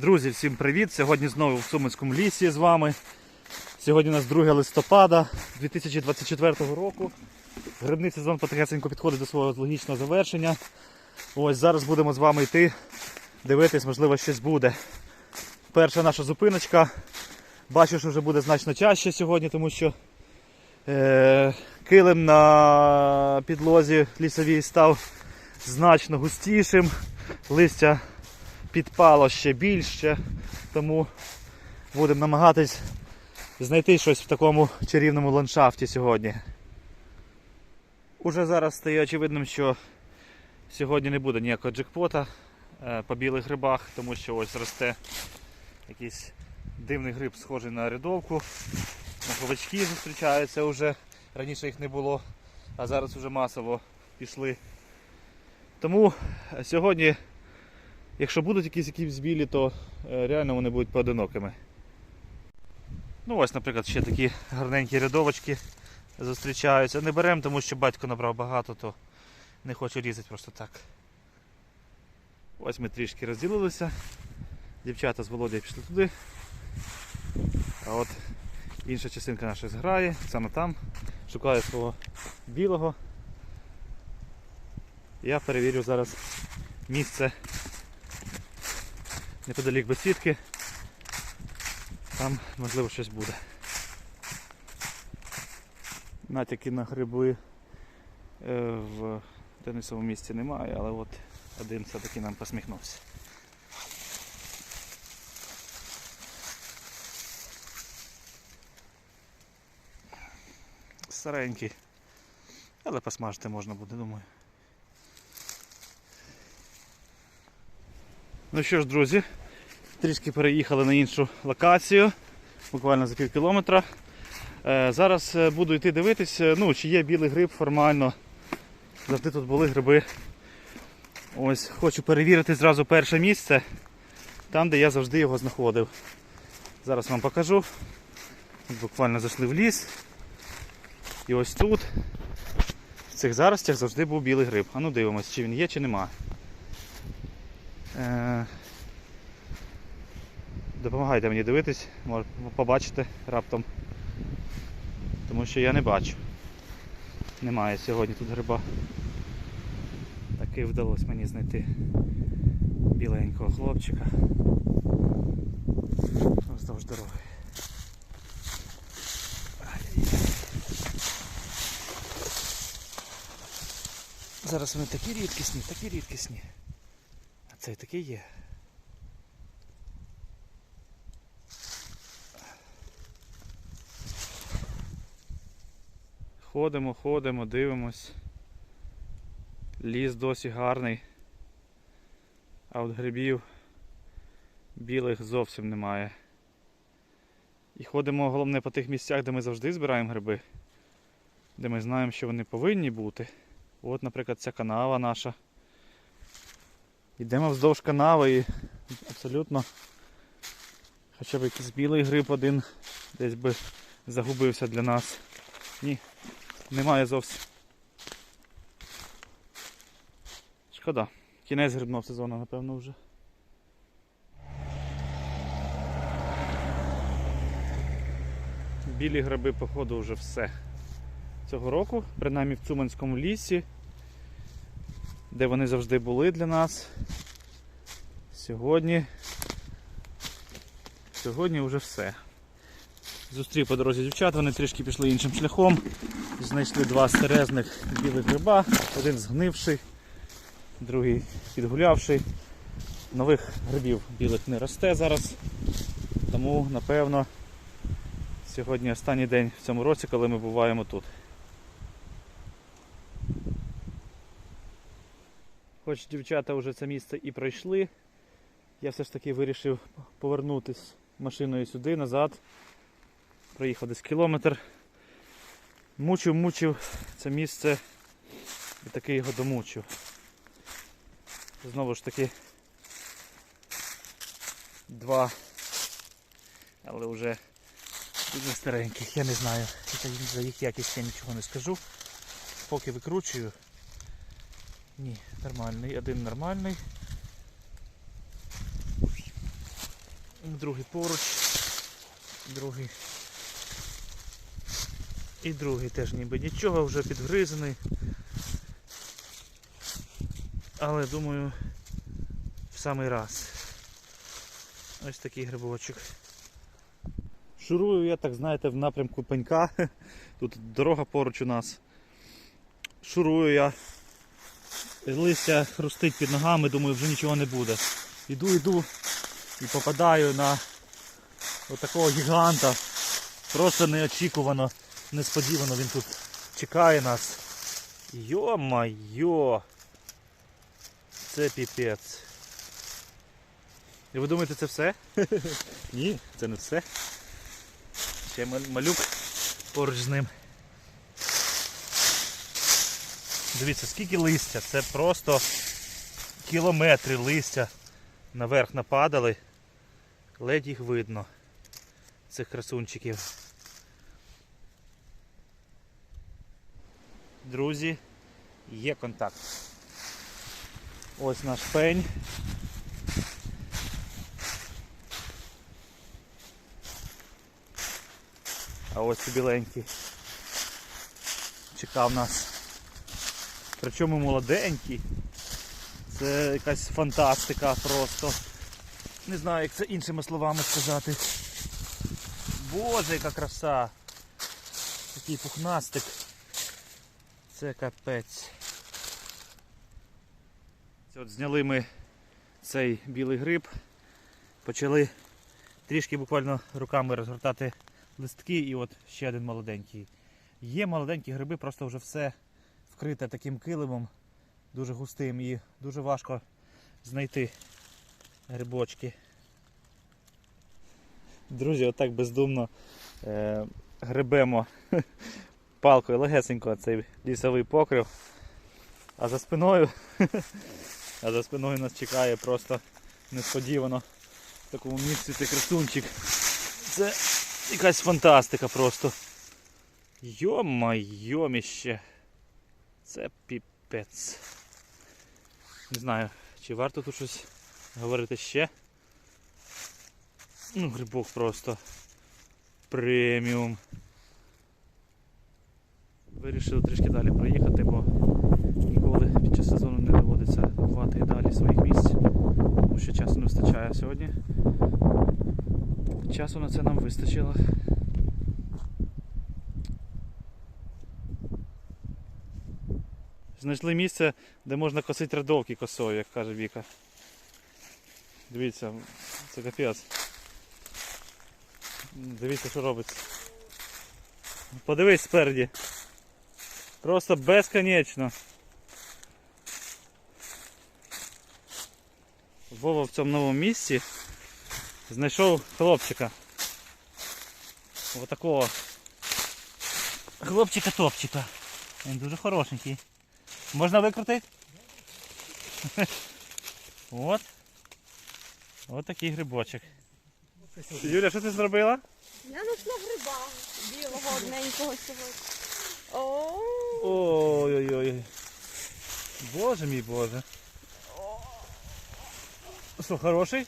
Друзі, всім привіт! Сьогодні знову в Сумицькому лісі з вами. Сьогодні у нас 2 листопада 2024 року. Грибний сезон потихесенько підходить до свого логічного завершення. Ось зараз будемо з вами йти, дивитись, можливо, щось буде. Перша наша зупиночка. Бачу, що вже буде значно чаще сьогодні, тому що е, килим на підлозі лісовій став значно густішим. Листя підпало ще більше, тому будемо намагатись знайти щось в такому чарівному ландшафті сьогодні. Уже зараз стає очевидним, що сьогодні не буде ніякого джекпота е, по білих грибах, тому що ось росте якийсь дивний гриб, схожий на рядовку. Маховички зустрічаються вже. Раніше їх не було, а зараз вже масово пішли. Тому сьогодні Якщо будуть якісь якісь білі, то е, реально вони будуть поодинокими. Ну ось, наприклад, ще такі гарненькі рядовочки зустрічаються. Не беремо, тому що батько набрав багато, то не хочу різати просто так. Ось ми трішки розділилися. Дівчата з Володією пішли туди. А от інша частинка наша зграє, саме там. Шукає свого білого. Я перевірю зараз місце неподалік бесідки. Там можливо щось буде. Натяки на гриби е, в тенісовому місці немає, але от один все-таки нам посміхнувся. Старенький. Але посмажити можна буде, думаю. Ну що ж, друзі, трішки переїхали на іншу локацію, буквально за пів кілометра. Е, Зараз е, буду йти дивитися, ну, чи є білий гриб формально. Завжди тут були гриби. Ось, Хочу перевірити зразу перше місце, там де я завжди його знаходив. Зараз вам покажу. Буквально зайшли в ліс. І ось тут, в цих заростях завжди був білий гриб. А ну дивимось, чи він є, чи нема. Е, Допомагайте мені дивитись, побачите раптом. Тому що я не бачу. Немає сьогодні тут гриба. Таки вдалося мені знайти біленького хлопчика. Вздовж дороги. Зараз вони такі рідкісні, такі рідкісні. А цей такий є. Ходимо, ходимо, дивимось. Ліс досі гарний. А от грибів білих зовсім немає. І ходимо головне по тих місцях, де ми завжди збираємо гриби, де ми знаємо, що вони повинні бути. От, наприклад, ця канава наша. Йдемо вздовж канави і абсолютно хоча б якийсь білий гриб один десь би загубився для нас. Ні, немає зовсім. Шкода. Кінець грибного сезону, напевно, вже. Білі гриби, походу, вже все. Цього року, принаймні в Цуманському лісі, де вони завжди були для нас. Сьогодні. Сьогодні вже все. Зустрів по дорозі дівчат, вони трішки пішли іншим шляхом. Знайшли два старезних білих гриба, один згнивший, другий підгулявший. Нових грибів білих не росте зараз. Тому, напевно, сьогодні останній день в цьому році, коли ми буваємо тут. Хоч дівчата вже це місце і пройшли, я все ж таки вирішив повернутися машиною сюди, назад. Проїхав десь кілометр. Мучив, мучив це місце і таки його домучив. Знову ж таки два, але вже дуже стареньких, я не знаю. За їх якість я нічого не скажу. Поки викручую. Ні, нормальний, один нормальний. Другий поруч. Другий. І другий теж ніби нічого, вже підгризаний. Але думаю, в самий раз. Ось такий грибочок. Шурую я, так знаєте, в напрямку пенька. Тут дорога поруч у нас. Шурую я. Листя хрустить під ногами, думаю, вже нічого не буде. Іду, йду і попадаю на отакого гіганта. Просто неочікувано, несподівано він тут чекає нас. Йо-майо! Це піпець. І ви думаєте, це все? Ні, це не все. Ще малюк поруч з ним. Дивіться, скільки листя, це просто кілометри листя наверх нападали. Ледь їх видно, цих красунчиків. Друзі, є контакт. Ось наш пень. А ось і біленький. Чекав нас. Причому молоденький. Це якась фантастика просто. Не знаю, як це іншими словами сказати. Боже, яка краса! Такий пухнастик. Це капець. От зняли ми цей білий гриб, почали трішки буквально руками розгортати листки і от ще один молоденький. Є молоденькі гриби, просто вже все вкрите таким килимом, дуже густим і дуже важко знайти грибочки. Друзі, отак бездумно е, грибемо палкою легесенько цей лісовий покрив. А за спиною, а за спиною нас чекає просто несподівано в такому місці цей красунчик. Це якась фантастика просто. Йо-майоміще. Це піпець. Не знаю, чи варто тут щось говорити ще. Ну, грибок просто преміум. Вирішив трішки далі проїхати, бо ніколи під час сезону не доводиться бувати і далі своїх місць, тому що часу не вистачає сьогодні. Часу на це нам вистачило. Знайшли місце, де можна косити рядовки косою, як каже Віка. Дивіться, це капець. Дивіться, що робиться. Подивись спереді. Просто безконечно. Вова в цьому новому місці знайшов хлопчика. Отакого хлопчика-топчика. Він дуже хорошенький. Можна викрутити? От. От такий грибочок. Юля, що ти зробила? Я знайшла гриба білого одненького сьогодні. Ой-ой-ой. Боже мій боже. Що, хороший?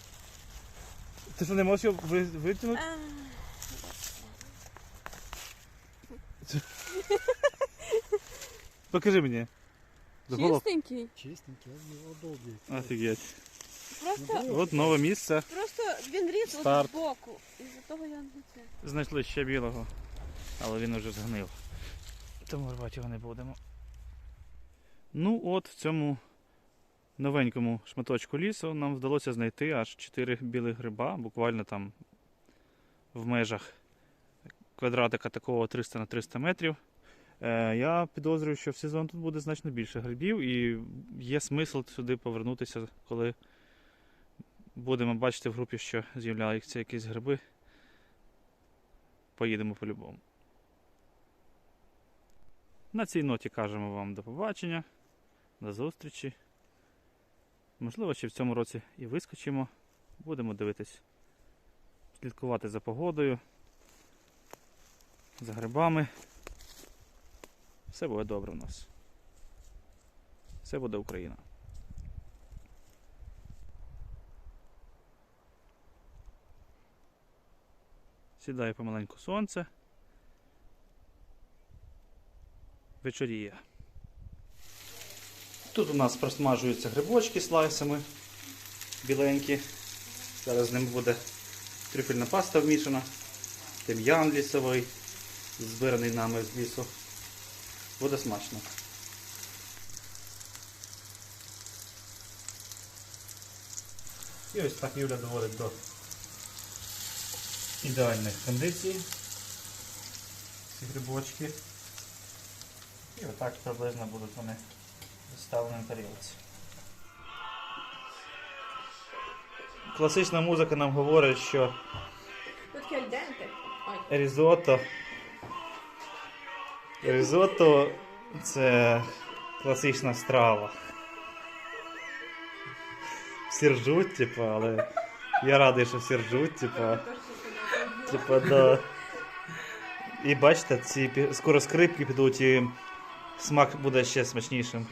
Ти що не можеш його витягнути? е, Покажи мені. Чистенький. Чистенький, ну, обалдеть. Офігеть. Просто, От нове місце. просто він ріс от Старт. збоку. І за того я не це. Знайшли ще білого, але він уже згнив. Тому рвати його не будемо. Ну от в цьому новенькому шматочку лісу нам вдалося знайти аж 4 білих гриба, буквально там в межах квадратика такого 300 на 300 метрів. Е, я підозрюю, що в сезон тут буде значно більше грибів і є смисл сюди повернутися, коли будемо бачити в групі, що з'являються якісь гриби поїдемо по-любому. На цій ноті кажемо вам до побачення, до зустрічі. Можливо, ще в цьому році і вискочимо. Будемо дивитись, слідкувати за погодою, за грибами. Все буде добре в нас. Все буде Україна. Сідає помаленьку сонце. Вечоріє. Тут у нас просмажуються грибочки слайсами біленькі. Зараз з ними буде трюфельна паста вмішана, тим'ян лісовий, збираний нами з лісу. Буде смачно. І ось так Юля доводить до ідеальних кондицій ці грибочки. І отак приблизно будуть вони розставлені на тарілці. Класична музика нам говорить, що різотто. Різотто це класична страва. Всі ржуть, типу, але я радий, що всі ржуть, типу. Типа, да. І бачите, ці пі- скоро скрипки підуть і смак буде ще смачнішим.